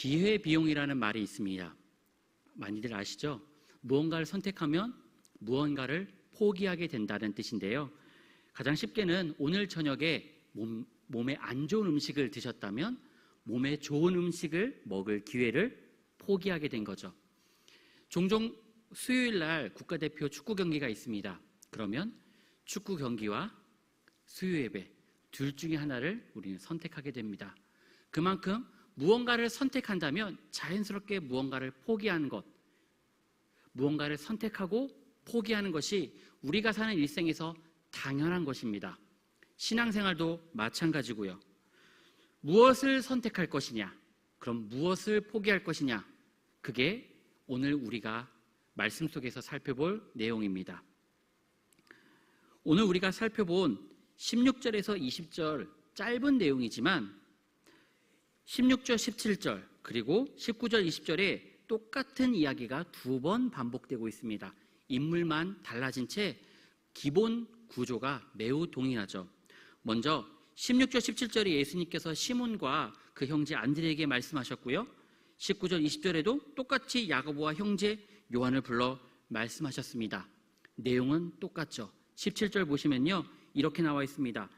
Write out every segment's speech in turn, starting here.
기회 비용이라는 말이 있습니다. 많이들 아시죠? 무언가를 선택하면 무언가를 포기하게 된다는 뜻인데요. 가장 쉽게는 오늘 저녁에 몸, 몸에 안 좋은 음식을 드셨다면 몸에 좋은 음식을 먹을 기회를 포기하게 된 거죠. 종종 수요일 날 국가대표 축구 경기가 있습니다. 그러면 축구 경기와 수요 예배 둘 중에 하나를 우리는 선택하게 됩니다. 그만큼 무언가를 선택한다면 자연스럽게 무언가를 포기하는 것, 무언가를 선택하고 포기하는 것이 우리가 사는 일생에서 당연한 것입니다. 신앙생활도 마찬가지고요. 무엇을 선택할 것이냐? 그럼 무엇을 포기할 것이냐? 그게 오늘 우리가 말씀 속에서 살펴볼 내용입니다. 오늘 우리가 살펴본 16절에서 20절 짧은 내용이지만 16절, 17절 그리고 19절, 20절에 똑같은 이야기가 두 번 반복되고 있습니다. 인물만 달라진 채 기본 구조가 매우 동일하죠. 먼저 16절, 17절에 예수님께서 시몬과 그 형제 안드레에게 말씀하셨고요. 19절, 20절에도 똑같이 야고보와 형제 요한을 불러 말씀하셨습니다. 내용은 똑같죠. 17절 보시면요. 이렇게 나와 있습니다.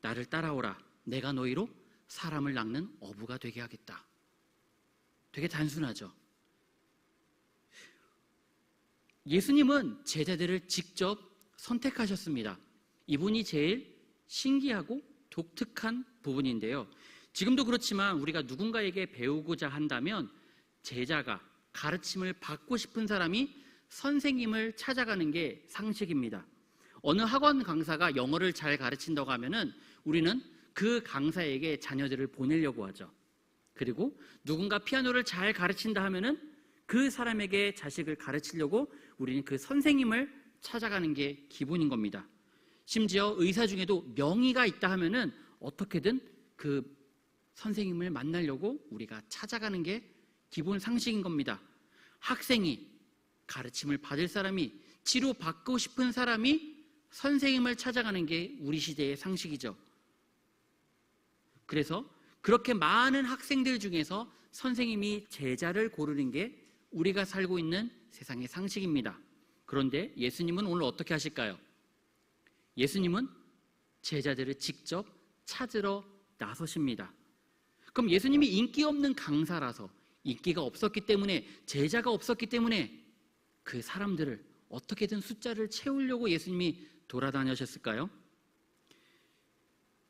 나를 따라오라. 내가 너희로 사람을 낚는 어부가 되게 하겠다. 되게 단순하죠. 예수님은 제자들을 직접 선택하셨습니다. 이분이 제일 신기하고 독특한 부분인데요. 지금도 그렇지만 우리가 누군가에게 배우고자 한다면 제자가 가르침을 받고 싶은 사람이 선생님을 찾아가는 게 상식입니다. 어느 학원 강사가 영어를 잘 가르친다고 하면은 우리는 그 강사에게 자녀들을 보내려고 하죠. 그리고 누군가 피아노를 잘 가르친다 하면은 그 사람에게 자식을 가르치려고 우리는 그 선생님을 찾아가는 게 기본인 겁니다. 심지어 의사 중에도 명의가 있다 하면은 어떻게든 그 선생님을 만나려고 우리가 찾아가는 게 기본 상식인 겁니다. 학생이 가르침을 받을 사람이 치료받고 싶은 사람이 선생님을 찾아가는 게 우리 시대의 상식이죠. 그래서 그렇게 많은 학생들 중에서 선생님이 제자를 고르는 게 우리가 살고 있는 세상의 상식입니다. 그런데 예수님은 오늘 어떻게 하실까요? 예수님은 제자들을 직접 찾으러 나서십니다. 그럼 예수님이 인기 없는 강사라서 인기가 없었기 때문에 제자가 없었기 때문에 그 사람들을 어떻게든 숫자를 채우려고 예수님이 돌아다니셨을까요?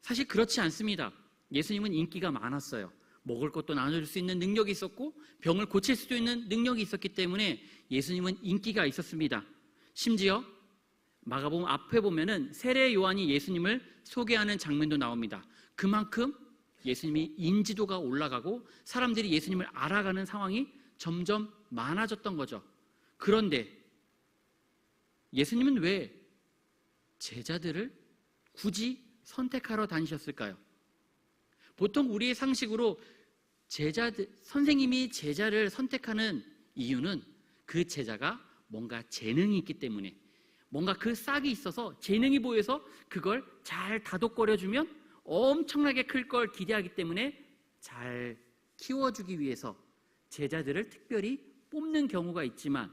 사실 그렇지 않습니다. 예수님은 인기가 많았어요. 먹을 것도 나눠줄 수 있는 능력이 있었고 병을 고칠 수도 있는 능력이 있었기 때문에 예수님은 인기가 있었습니다. 심지어 마가복음 앞에 보면은 세례 요한이 예수님을 소개하는 장면도 나옵니다. 그만큼 예수님이 인지도가 올라가고 사람들이 예수님을 알아가는 상황이 점점 많아졌던 거죠. 그런데 예수님은 왜 제자들을 굳이 선택하러 다니셨을까요? 보통 우리의 상식으로 제자들, 선생님이 제자를 선택하는 이유는 그 제자가 뭔가 재능이 있기 때문에 뭔가 그 싹이 있어서 재능이 보여서 그걸 잘 다독거려 주면 엄청나게 클 걸 기대하기 때문에 잘 키워주기 위해서 제자들을 특별히 뽑는 경우가 있지만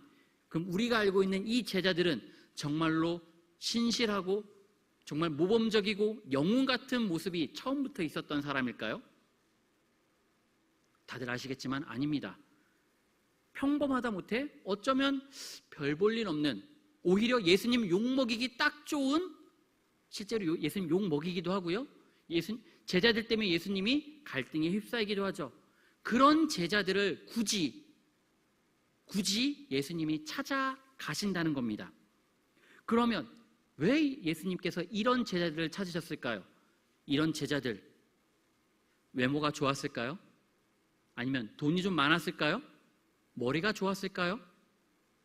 그럼 우리가 알고 있는 이 제자들은 정말로 신실하고 정말 모범적이고 영웅 같은 모습이 처음부터 있었던 사람일까요? 다들 아시겠지만 아닙니다. 평범하다 못해 어쩌면 별 볼 일 없는 오히려 예수님 욕 먹이기 딱 좋은 실제로 예수님 욕 먹이기도 하고요. 예수 제자들 때문에 예수님이 갈등에 휩싸이기도 하죠. 그런 제자들을 굳이 굳이 예수님이 찾아가신다는 겁니다. 그러면 왜 예수님께서 이런 제자들을 찾으셨을까요? 이런 제자들 외모가 좋았을까요? 아니면 돈이 좀 많았을까요? 머리가 좋았을까요?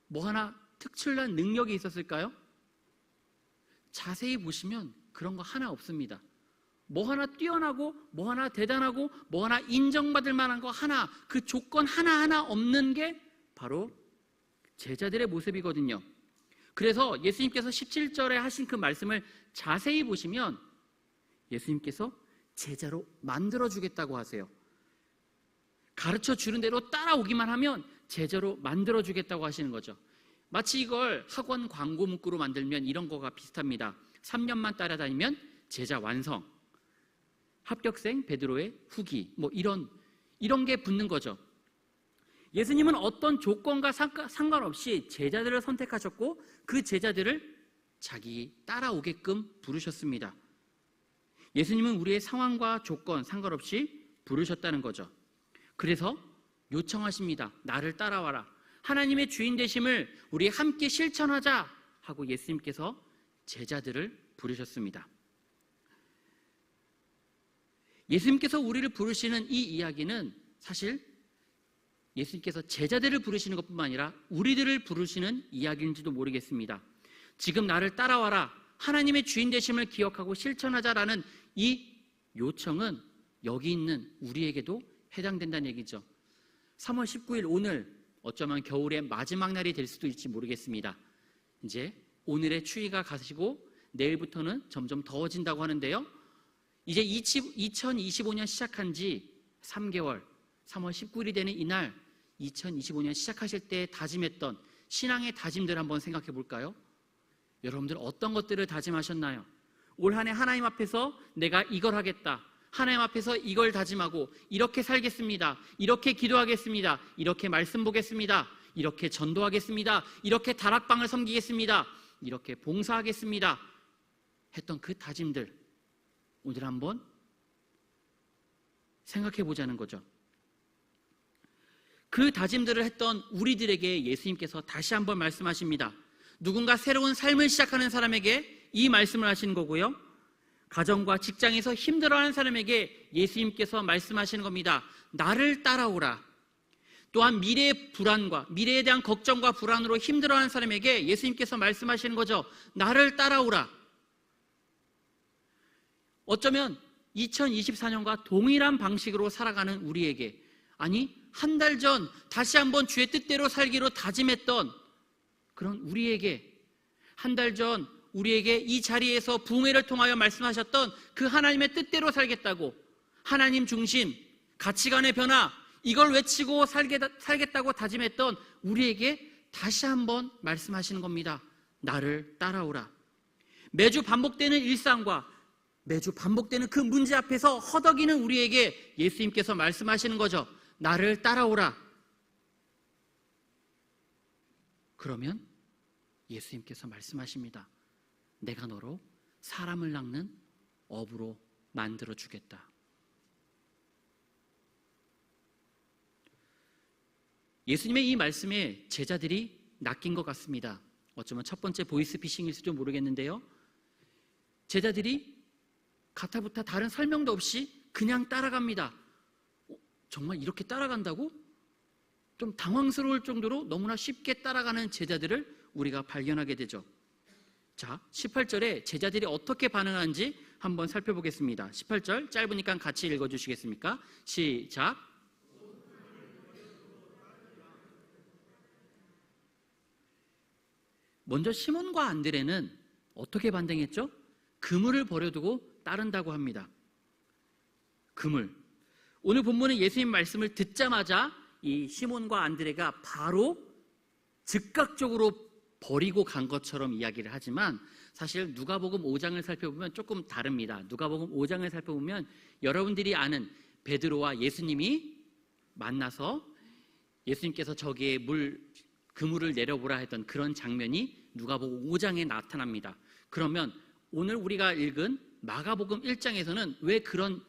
뭐 하나 특출난 능력이 있었을까요? 자세히 보시면 그런 거 하나 없습니다. 뭐 하나 뛰어나고, 뭐 하나 대단하고, 뭐 하나 인정받을 만한 거 하나, 그 조건 하나하나 없는 게 바로 제자들의 모습이거든요. 그래서 예수님께서 17절에 하신 그 말씀을 자세히 보시면 예수님께서 제자로 만들어 주겠다고 하세요. 가르쳐 주는 대로 따라오기만 하면 제자로 만들어 주겠다고 하시는 거죠. 마치 이걸 학원 광고 문구로 만들면 이런 거가 비슷합니다. 3년만 따라다니면 제자 완성. 합격생 베드로의 후기 뭐 이런 이런 게 붙는 거죠. 예수님은 어떤 조건과 상관없이 제자들을 선택하셨고 그 제자들을 자기 따라오게끔 부르셨습니다. 예수님은 우리의 상황과 조건 상관없이 부르셨다는 거죠. 그래서 요청하십니다. 나를 따라와라. 하나님의 주인 되심을 우리 함께 실천하자 하고 예수님께서 제자들을 부르셨습니다. 예수님께서 우리를 부르시는 이 이야기는 사실 예수님께서 제자들을 부르시는 것뿐만 아니라 우리들을 부르시는 이야기인지도 모르겠습니다. 지금 나를 따라와라. 하나님의 주인 되심을 기억하고 실천하자라는 이 요청은 여기 있는 우리에게도 해당된다는 얘기죠. 3월 19일 오늘 어쩌면 겨울의 마지막 날이 될 수도 있지 모르겠습니다. 이제 오늘의 추위가 가시고 내일부터는 점점 더워진다고 하는데요. 이제 2025년 시작한 지 3개월, 3월 19일이 되는 이날 2025년 시작하실 때 다짐했던 신앙의 다짐들 한번 생각해 볼까요? 여러분들 어떤 것들을 다짐하셨나요? 올 한 해 하나님 앞에서 내가 이걸 하겠다. 하나님 앞에서 이걸 다짐하고 이렇게 살겠습니다. 이렇게 기도하겠습니다. 이렇게 말씀 보겠습니다. 이렇게 전도하겠습니다. 이렇게 다락방을 섬기겠습니다. 이렇게 봉사하겠습니다. 했던 그 다짐들 오늘 한번 생각해 보자는 거죠. 그 다짐들을 했던 우리들에게 예수님께서 다시 한번 말씀하십니다. 누군가 새로운 삶을 시작하는 사람에게 이 말씀을 하시는 거고요. 가정과 직장에서 힘들어하는 사람에게 예수님께서 말씀하시는 겁니다. 나를 따라오라. 또한 미래의 불안과 미래에 대한 걱정과 불안으로 힘들어하는 사람에게 예수님께서 말씀하시는 거죠. 나를 따라오라. 어쩌면 2024년과 동일한 방식으로 살아가는 우리에게 아니 한 달 전 다시 한번 주의 뜻대로 살기로 다짐했던 그런 우리에게 한 달 전 우리에게 이 자리에서 부흥회를 통하여 말씀하셨던 그 하나님의 뜻대로 살겠다고 하나님 중심 가치관의 변화 이걸 외치고 살겠다고 다짐했던 우리에게 다시 한번 말씀하시는 겁니다. 나를 따라오라. 매주 반복되는 일상과 매주 반복되는 그 문제 앞에서 허덕이는 우리에게 예수님께서 말씀하시는 거죠. 나를 따라오라. 그러면 예수님께서 말씀하십니다. 내가 너로 사람을 낚는 업으로 만들어 주겠다. 예수님의 이 말씀에 제자들이 낚인 것 같습니다. 어쩌면 첫 번째 보이스피싱일 수도 모르겠는데요. 제자들이 가타부타 다른 설명도 없이 그냥 따라갑니다. 어, 정말 이렇게 따라간다고? 좀 당황스러울 정도로 너무나 쉽게 따라가는 제자들을 우리가 발견하게 되죠. 자, 18절에 제자들이 어떻게 반응하는지 한번 살펴보겠습니다. 18절 짧으니까 같이 읽어 주시겠습니까? 시작. 먼저 시몬과 안드레는 어떻게 반응했죠? 그물을 버려두고 따른다고 합니다. 그물. 오늘 본문은 예수님 말씀을 듣자마자 이 시몬과 안드레가 바로 즉각적으로 버리고 간 것처럼 이야기를 하지만 사실 누가복음 5장을 살펴보면 조금 다릅니다. 누가복음 5장을 살펴보면 여러분들이 아는 베드로와 예수님이 만나서 예수님께서 저기에 물 그물을 내려보라 했던 그런 장면이 누가복음 5장에 나타납니다. 그러면 오늘 우리가 읽은 마가복음 1장에서는 왜 그런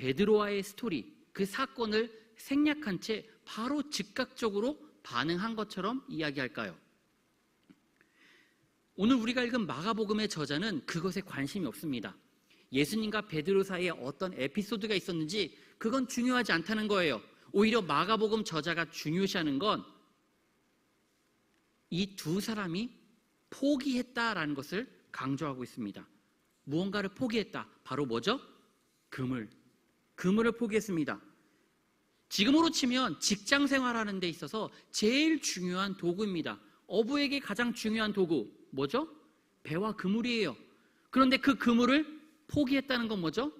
베드로와의 스토리, 그 사건을 생략한 채 바로 즉각적으로 반응한 것처럼 이야기할까요? 오늘 우리가 읽은 마가복음의 저자는 그것에 관심이 없습니다. 예수님과 베드로 사이에 어떤 에피소드가 있었는지 그건 중요하지 않다는 거예요. 오히려 마가복음 저자가 중요시하는 건 이 두 사람이 포기했다라는 것을 강조하고 있습니다. 무언가를 포기했다. 바로 뭐죠? 그물. 그물을 포기했습니다. 지금으로 치면 직장 생활하는 데 있어서 제일 중요한 도구입니다. 어부에게 가장 중요한 도구 뭐죠? 배와 그물이에요. 그런데 그 그물을 포기했다는 건 뭐죠?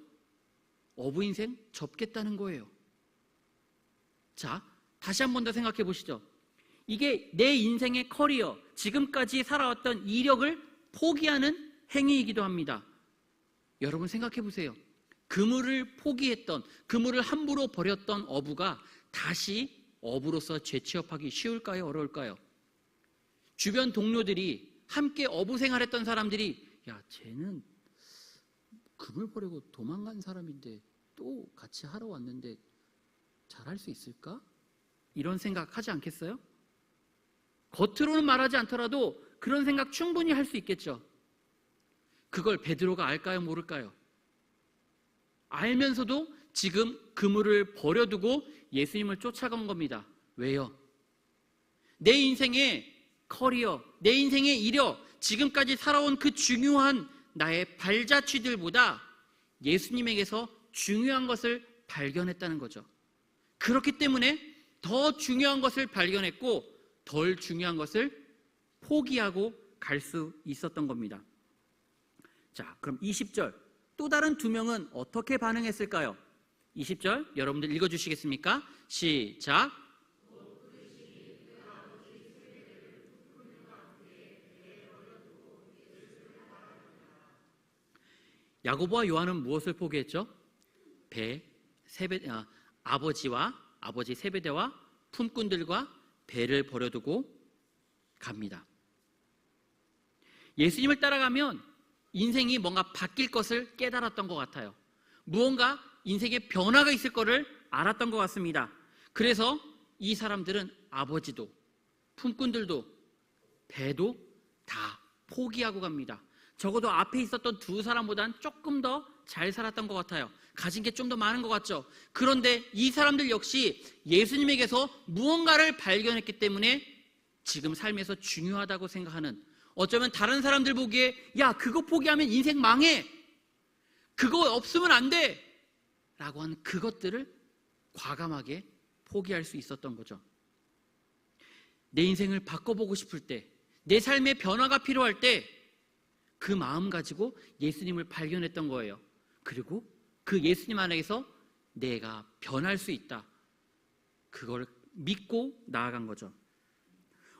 어부 인생 접겠다는 거예요. 자, 다시 한 번 더 생각해 보시죠. 이게 내 인생의 커리어, 지금까지 살아왔던 이력을 포기하는 행위이기도 합니다. 여러분 생각해 보세요. 그물을 포기했던, 그물을 함부로 버렸던 어부가 다시 어부로서 재취업하기 쉬울까요? 어려울까요? 주변 동료들이 함께 어부 생활했던 사람들이 야, 쟤는 그물 버리고 도망간 사람인데 또 같이 하러 왔는데 잘할 수 있을까? 이런 생각 하지 않겠어요? 겉으로는 말하지 않더라도 그런 생각 충분히 할 수 있겠죠. 그걸 베드로가 알까요, 모를까요? 알면서도 지금 그물을 버려두고 예수님을 쫓아간 겁니다. 왜요? 내 인생의 커리어, 내 인생의 이력, 지금까지 살아온 그 중요한 나의 발자취들보다 예수님에게서 중요한 것을 발견했다는 거죠. 그렇기 때문에 더 중요한 것을 발견했고 덜 중요한 것을 포기하고 갈 수 있었던 겁니다. 자, 그럼 20절. 또 다른 두 명은 어떻게 반응했을까요? 20절 여러분들 읽어 주시겠습니까? 시작. 야고보와 요한은 무엇을 포기했죠? 배, 세배, 아, 아버지와 아버지 세배대와 품꾼들과 배를 버려두고 갑니다. 예수님을 따라가면 인생이 뭔가 바뀔 것을 깨달았던 것 같아요. 무언가 인생의 변화가 있을 것을 알았던 것 같습니다. 그래서 이 사람들은 아버지도 품꾼들도 배도 다 포기하고 갑니다. 적어도 앞에 있었던 두 사람보단 조금 더 잘 살았던 것 같아요. 가진 게 좀 더 많은 것 같죠. 그런데 이 사람들 역시 예수님에게서 무언가를 발견했기 때문에 지금 삶에서 중요하다고 생각하는 어쩌면 다른 사람들 보기에 야, 그거 포기하면 인생 망해. 그거 없으면 안 돼. 라고 하는 그것들을 과감하게 포기할 수 있었던 거죠. 내 인생을 바꿔보고 싶을 때, 내 삶의 변화가 필요할 때, 그 마음 가지고 예수님을 발견했던 거예요. 그리고 그 예수님 안에서 내가 변할 수 있다. 그걸 믿고 나아간 거죠.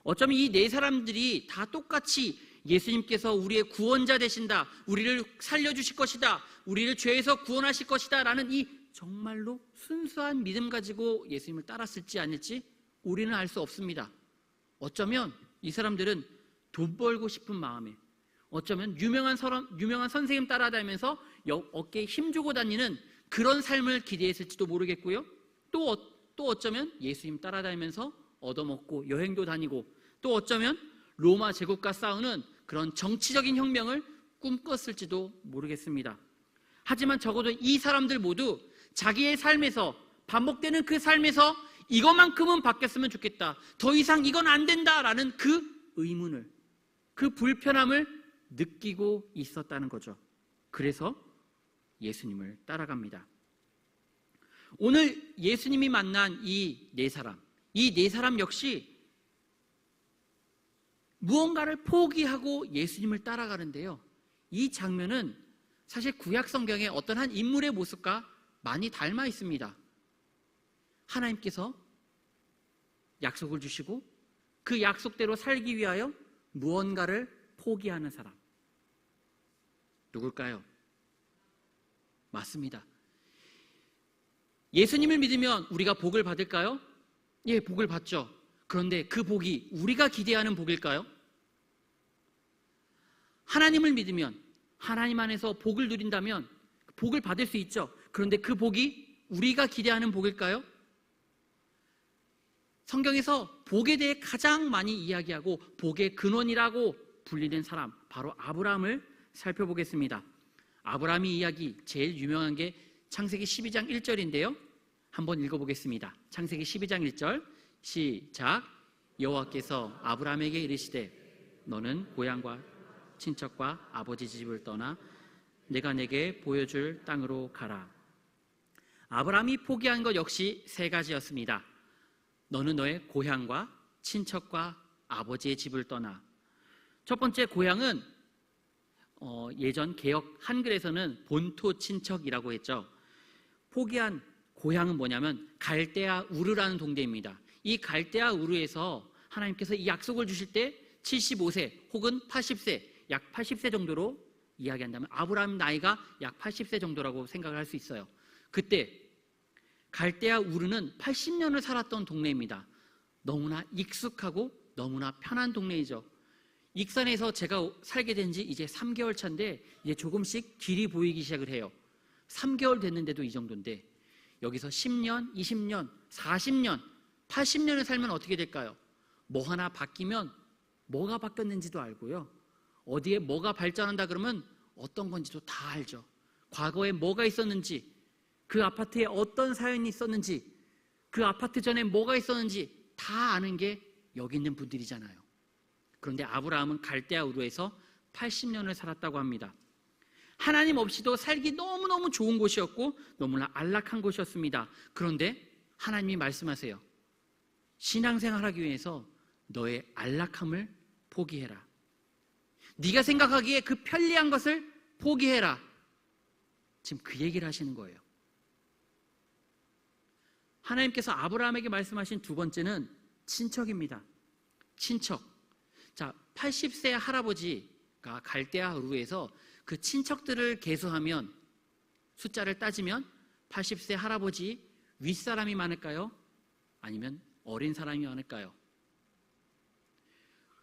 어쩌면 이 네 사람들이 다 똑같이 예수님께서 우리의 구원자 되신다. 우리를 살려주실 것이다. 우리를 죄에서 구원하실 것이다. 라는 이 정말로 순수한 믿음 가지고 예수님을 따랐을지 아닐지 우리는 알 수 없습니다. 어쩌면 이 사람들은 돈 벌고 싶은 마음에 어쩌면 유명한 사람, 유명한 선생님 따라다니면서 어깨에 힘 주고 다니는 그런 삶을 기대했을지도 모르겠고요. 또, 어, 또 어쩌면 예수님 따라다니면서 얻어먹고 여행도 다니고 또 어쩌면 로마 제국과 싸우는 그런 정치적인 혁명을 꿈꿨을지도 모르겠습니다. 하지만 적어도 이 사람들 모두 자기의 삶에서 반복되는 그 삶에서 이것만큼은 바뀌었으면 좋겠다. 더 이상 이건 안 된다라는 그 의문을, 그 불편함을 느끼고 있었다는 거죠. 그래서 예수님을 따라갑니다. 오늘 예수님이 만난 이 네 사람, 이 네 사람 역시 무언가를 포기하고 예수님을 따라가는데요. 이 장면은 사실 구약 성경의 어떤 한 인물의 모습과 많이 닮아 있습니다. 하나님께서 약속을 주시고 그 약속대로 살기 위하여 무언가를 포기하는 사람. 누굴까요? 맞습니다. 예수님을 믿으면 우리가 복을 받을까요? 예, 복을 받죠. 그런데 그 복이 우리가 기대하는 복일까요? 하나님을 믿으면 하나님 안에서 복을 누린다면 복을 받을 수 있죠. 그런데 그 복이 우리가 기대하는 복일까요? 성경에서 복에 대해 가장 많이 이야기하고 복의 근원이라고 불리는 사람 바로 아브라함을 살펴보겠습니다. 아브라함이 이야기 제일 유명한 게 창세기 12장 1절인데요. 한번 읽어보겠습니다. 창세기 12장 1절 시작 여호와께서 아브라함에게 이르시되 너는 고향과 친척과 아버지 집을 떠나 내가 내게 보여줄 땅으로 가라. 아브라함이 포기한 것 역시 세 가지였습니다. 너는 너의 고향과 친척과 아버지의 집을 떠나. 첫 번째 고향은 어, 예전 개혁 한글에서는 본토 친척이라고 했죠. 포기한 고향은 뭐냐면 갈대아 우르라는 동네입니다. 이 갈대아 우르에서 하나님께서 이 약속을 주실 때 75세 혹은 80세, 약 80세 정도로 이야기한다면 아브라함 나이가 약 80세 정도라고 생각을 할 수 있어요. 그때 갈대아 우르는 80년을 살았던 동네입니다. 너무나 익숙하고 너무나 편한 동네이죠. 익산에서 제가 살게 된 지 이제 3개월 차인데 이제 조금씩 길이 보이기 시작을 해요. 3개월 됐는데도 이 정도인데 여기서 10년, 20년, 40년, 80년을 살면 어떻게 될까요? 뭐 하나 바뀌면 뭐가 바뀌었는지도 알고요. 어디에 뭐가 발전한다 그러면 어떤 건지도 다 알죠. 과거에 뭐가 있었는지, 그 아파트에 어떤 사연이 있었는지, 그 아파트 전에 뭐가 있었는지 다 아는 게 여기 있는 분들이잖아요. 그런데 아브라함은 갈대아 우르에서 80년을 살았다고 합니다. 하나님 없이도 살기 너무너무 좋은 곳이었고 너무나 안락한 곳이었습니다. 그런데 하나님이 말씀하세요. 신앙생활 하기 위해서 너의 안락함을 포기해라. 네가 생각하기에 그 편리한 것을 포기해라. 지금 그 얘기를 하시는 거예요. 하나님께서 아브라함에게 말씀하신 두 번째는 친척입니다. 친척. 자, 80세 할아버지가 갈대아 우르에서 그 친척들을 계수하면 숫자를 따지면 80세 할아버지 윗사람이 많을까요? 아니면 어린 사람이 많을까요?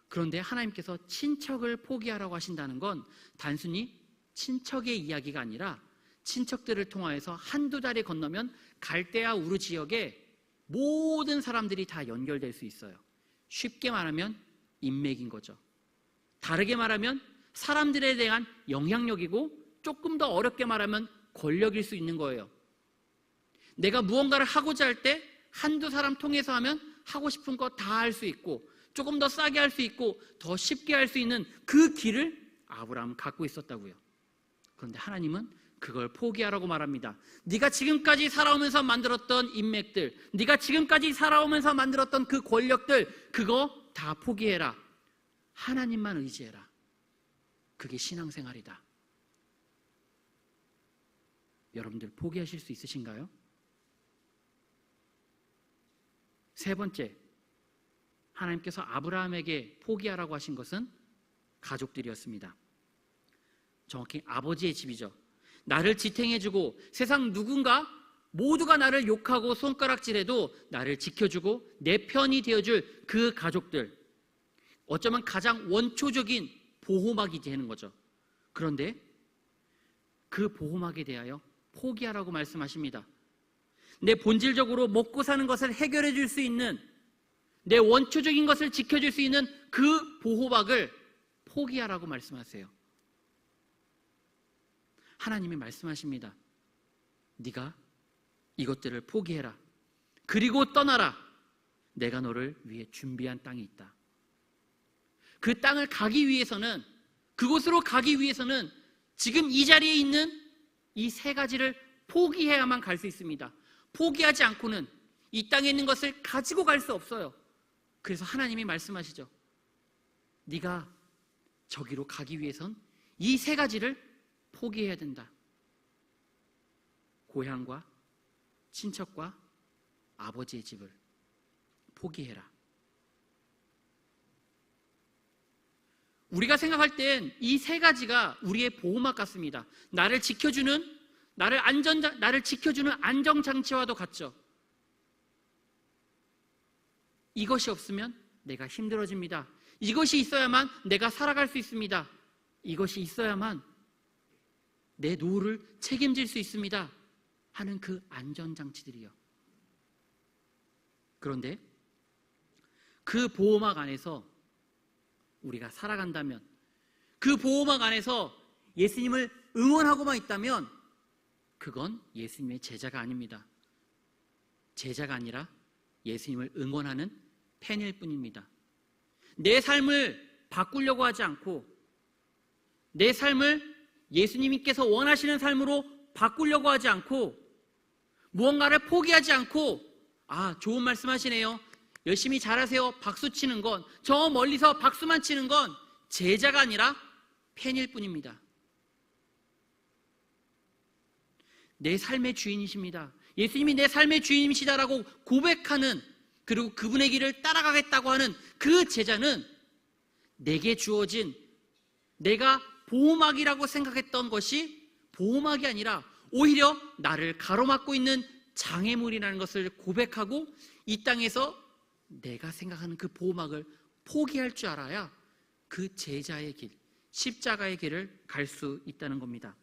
그런데 하나님께서 친척을 포기하라고 하신다는 건 단순히 친척의 이야기가 아니라 친척들을 통하여서 한두 달이 건너면 갈대아 우르 지역에 모든 사람들이 다 연결될 수 있어요. 쉽게 말하면 인맥인 거죠. 다르게 말하면 사람들에 대한 영향력이고 조금 더 어렵게 말하면 권력일 수 있는 거예요. 내가 무언가를 하고자 할 때 한두 사람 통해서 하면 하고 싶은 거 다 할 수 있고 조금 더 싸게 할 수 있고 더 쉽게 할 수 있는 그 길을 아브라함은 갖고 있었다고요. 그런데 하나님은 그걸 포기하라고 말합니다. 네가 지금까지 살아오면서 만들었던 인맥들, 네가 지금까지 살아오면서 만들었던 그 권력들, 그거 다 포기해라. 하나님만 의지해라. 그게 신앙생활이다. 여러분들 포기하실 수 있으신가요? 세 번째, 하나님께서 아브라함에게 포기하라고 하신 것은 가족들이었습니다. 정확히 아버지의 집이죠. 나를 지탱해주고 세상 누군가 모두가 나를 욕하고 손가락질해도 나를 지켜주고 내 편이 되어줄 그 가족들. 어쩌면 가장 원초적인 보호막이 되는 거죠. 그런데 그 보호막에 대하여 포기하라고 말씀하십니다. 내 본질적으로 먹고 사는 것을 해결해 줄 수 있는 내 원초적인 것을 지켜줄 수 있는 그 보호막을 포기하라고 말씀하세요. 하나님이 말씀하십니다. 네가 이것들을 포기해라. 그리고 떠나라. 내가 너를 위해 준비한 땅이 있다. 그 땅을 가기 위해서는 그곳으로 가기 위해서는 지금 이 자리에 있는 이 세 가지를 포기해야만 갈 수 있습니다. 포기하지 않고는 이 땅에 있는 것을 가지고 갈 수 없어요. 그래서 하나님이 말씀하시죠. 네가 저기로 가기 위해선 이 세 가지를 포기해야 된다. 고향과 친척과 아버지의 집을 포기해라. 우리가 생각할 땐 이 세 가지가 우리의 보호막 같습니다. 나를 지켜주는 나를 안전 나를 지켜주는 안정 장치와도 같죠. 이것이 없으면 내가 힘들어집니다. 이것이 있어야만 내가 살아갈 수 있습니다. 이것이 있어야만 내 노후를 책임질 수 있습니다. 하는 그 안전 장치들이요. 그런데 그 보호막 안에서 우리가 살아간다면 그 보호막 안에서 예수님을 응원하고만 있다면 그건 예수님의 제자가 아닙니다. 제자가 아니라 예수님을 응원하는 팬일 뿐입니다. 내 삶을 바꾸려고 하지 않고 내 삶을 예수님께서 원하시는 삶으로 바꾸려고 하지 않고 무언가를 포기하지 않고 아, 좋은 말씀 하시네요. 열심히 잘하세요. 박수 치는 건, 저 멀리서 박수만 치는 건 제자가 아니라 팬일 뿐입니다. 내 삶의 주인이십니다. 예수님이 내 삶의 주인이시다라고 고백하는 그리고 그분의 길을 따라가겠다고 하는 그 제자는 내게 주어진 내가 보호막이라고 생각했던 것이 보호막이 아니라 오히려 나를 가로막고 있는 장애물이라는 것을 고백하고 이 땅에서 내가 생각하는 그 보호막을 포기할 줄 알아야 그 제자의 길, 십자가의 길을 갈 수 있다는 겁니다.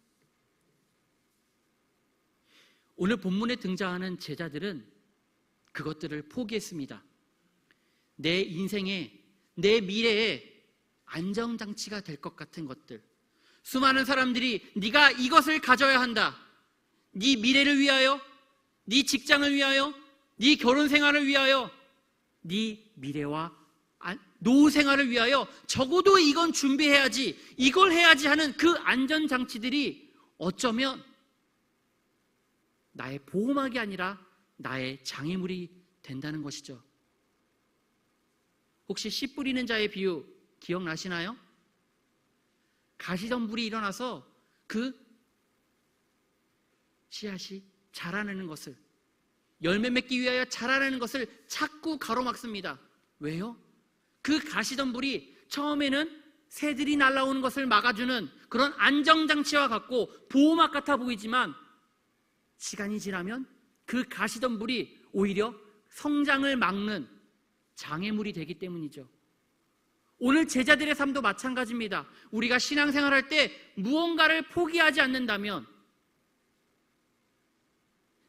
오늘 본문에 등장하는 제자들은 그것들을 포기했습니다. 내 인생에, 내 미래에 안정장치가 될 것 같은 것들. 수많은 사람들이 네가 이것을 가져야 한다. 네 미래를 위하여, 네 직장을 위하여, 네 결혼 생활을 위하여, 네 미래와 노후 생활을 위하여 적어도 이건 준비해야지, 이걸 해야지 하는 그 안전 장치들이 어쩌면 나의 보호막이 아니라 나의 장애물이 된다는 것이죠. 혹시 씨 뿌리는 자의 비유 기억나시나요? 가시덤불이 일어나서 그 씨앗이 자라내는 것을 열매 맺기 위하여 자라내는 것을 자꾸 가로막습니다. 왜요? 그 가시덤불이 처음에는 새들이 날아오는 것을 막아주는 그런 안정장치와 같고 보호막 같아 보이지만 시간이 지나면 그 가시덤불이 오히려 성장을 막는 장애물이 되기 때문이죠. 오늘 제자들의 삶도 마찬가지입니다. 우리가 신앙생활할 때 무언가를 포기하지 않는다면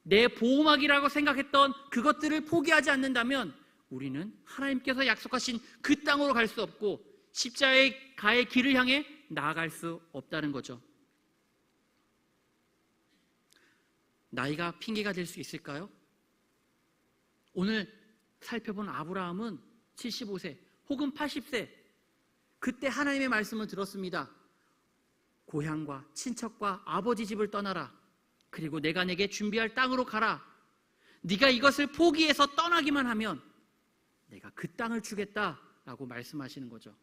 내 보호막이라고 생각했던 그것들을 포기하지 않는다면 우리는 하나님께서 약속하신 그 땅으로 갈 수 없고 십자의 가의 길을 향해 나아갈 수 없다는 거죠. 나이가 핑계가 될 수 있을까요? 오늘 살펴본 아브라함은 75세 혹은 80세 그때 하나님의 말씀을 들었습니다. 고향과 친척과 아버지 집을 떠나라. 그리고 내가 내게 준비할 땅으로 가라. 네가 이것을 포기해서 떠나기만 하면 내가 그 땅을 주겠다라고 말씀하시는 거죠.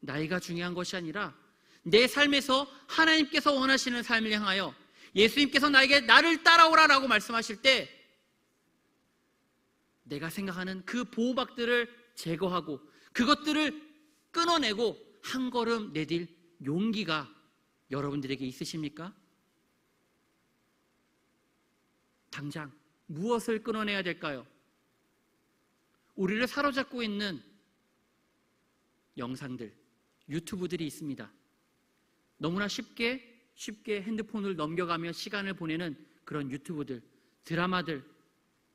나이가 중요한 것이 아니라 내 삶에서 하나님께서 원하시는 삶을 향하여 예수님께서 나에게 나를 따라오라라고 말씀하실 때 내가 생각하는 그 보호막들을 제거하고 그것들을 끊어내고 한 걸음 내딜 용기가 여러분들에게 있으십니까? 당장 무엇을 끊어내야 될까요? 우리를 사로잡고 있는 영상들, 유튜브들이 있습니다. 너무나 쉽게 쉽게 핸드폰을 넘겨가며 시간을 보내는 그런 유튜브들, 드라마들,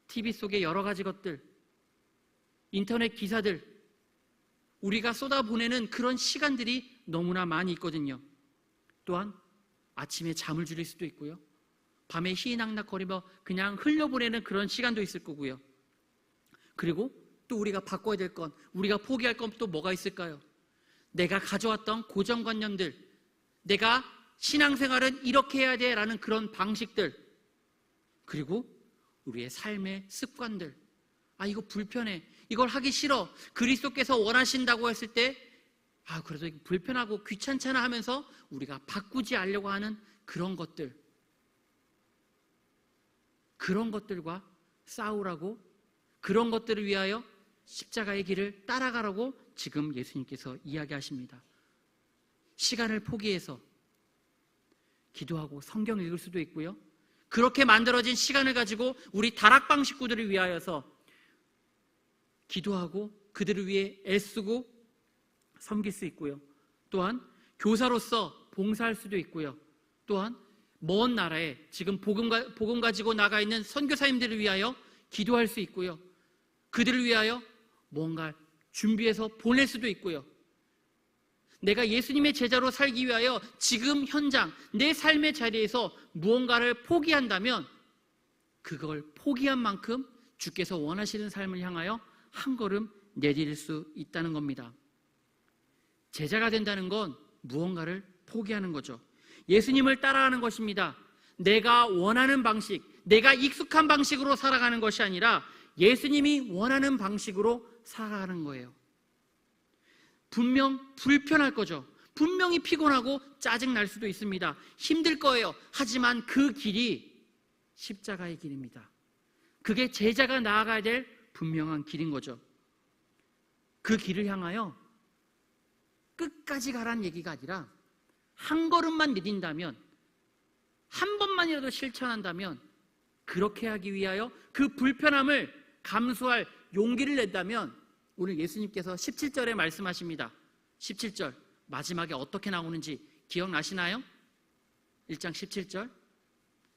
TV 속의 여러 가지 것들, 인터넷 기사들, 우리가 쏟아보내는 그런 시간들이 너무나 많이 있거든요. 또한 아침에 잠을 줄일 수도 있고요. 밤에 희낙낙거리며 그냥 흘려보내는 그런 시간도 있을 거고요. 그리고 또 우리가 바꿔야 될 건, 우리가 포기할 건 또 뭐가 있을까요? 내가 가져왔던 고정관념들, 내가 신앙생활은 이렇게 해야 돼 라는 그런 방식들, 그리고 우리의 삶의 습관들. 아, 이거 불편해. 이걸 하기 싫어. 그리스도께서 원하신다고 했을 때, 아, 그래도 불편하고 귀찮잖아 하면서 우리가 바꾸지 않으려고 하는 그런 것들. 그런 것들과 싸우라고, 그런 것들을 위하여 십자가의 길을 따라가라고 지금 예수님께서 이야기하십니다. 시간을 포기해서 기도하고 성경 읽을 수도 있고요. 그렇게 만들어진 시간을 가지고 우리 다락방 식구들을 위하여서 기도하고 그들을 위해 애쓰고 섬길 수 있고요. 또한 교사로서 봉사할 수도 있고요. 또한 먼 나라에 지금 복음, 가, 복음 가지고 나가 있는 선교사님들을 위하여 기도할 수 있고요. 그들을 위하여 뭔가 준비해서 보낼 수도 있고요. 내가 예수님의 제자로 살기 위하여 지금 현장, 내 삶의 자리에서 무언가를 포기한다면 그걸 포기한 만큼 주께서 원하시는 삶을 향하여 한 걸음 내디딜 수 있다는 겁니다. 제자가 된다는 건 무언가를 포기하는 거죠. 예수님을 따라하는 것입니다. 내가 원하는 방식, 내가 익숙한 방식으로 살아가는 것이 아니라 예수님이 원하는 방식으로 살아가는 거예요. 분명 불편할 거죠. 분명히 피곤하고 짜증 날 수도 있습니다. 힘들 거예요. 하지만 그 길이 십자가의 길입니다. 그게 제자가 나아가야 될 분명한 길인 거죠. 그 길을 향하여 끝까지 가란 얘기가 아니라 한 걸음만 내딘다면 한 번만이라도 실천한다면 그렇게 하기 위하여 그 불편함을 감수할 용기를 낸다면 오늘 예수님께서 17절에 말씀하십니다. 17절 마지막에 어떻게 나오는지 기억나시나요? 1장 17절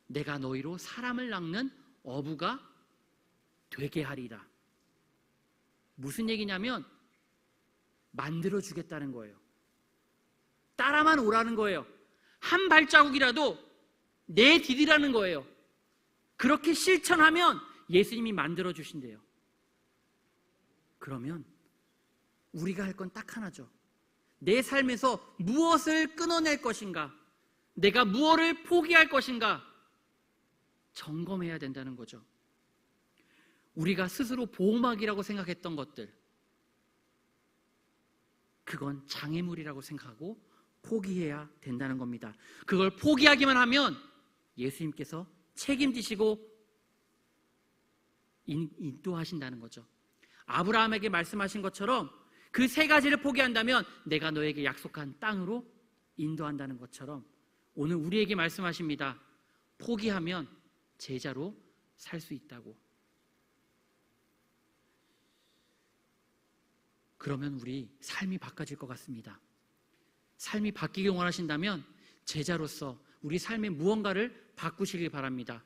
내가 너희로 사람을 낚는 어부가 되게 하리라. 무슨 얘기냐면 만들어 주겠다는 거예요. 따라만 오라는 거예요. 한 발자국이라도 내 디디라는 거예요. 그렇게 실천하면 예수님이 만들어 주신대요. 그러면 우리가 할 건 딱 하나죠. 내 삶에서 무엇을 끊어낼 것인가? 내가 무엇을 포기할 것인가? 점검해야 된다는 거죠. 우리가 스스로 보호막이라고 생각했던 것들, 그건 장애물이라고 생각하고 포기해야 된다는 겁니다. 그걸 포기하기만 하면 예수님께서 책임지시고 인- 인도하신다는 거죠. 아브라함에게 말씀하신 것처럼 그 세 가지를 포기한다면 내가 너에게 약속한 땅으로 인도한다는 것처럼 오늘 우리에게 말씀하십니다. 포기하면 제자로 살 수 있다고. 그러면 우리 삶이 바꿔질 것 같습니다. 삶이 바뀌길 원하신다면 제자로서 우리 삶의 무언가를 바꾸시길 바랍니다.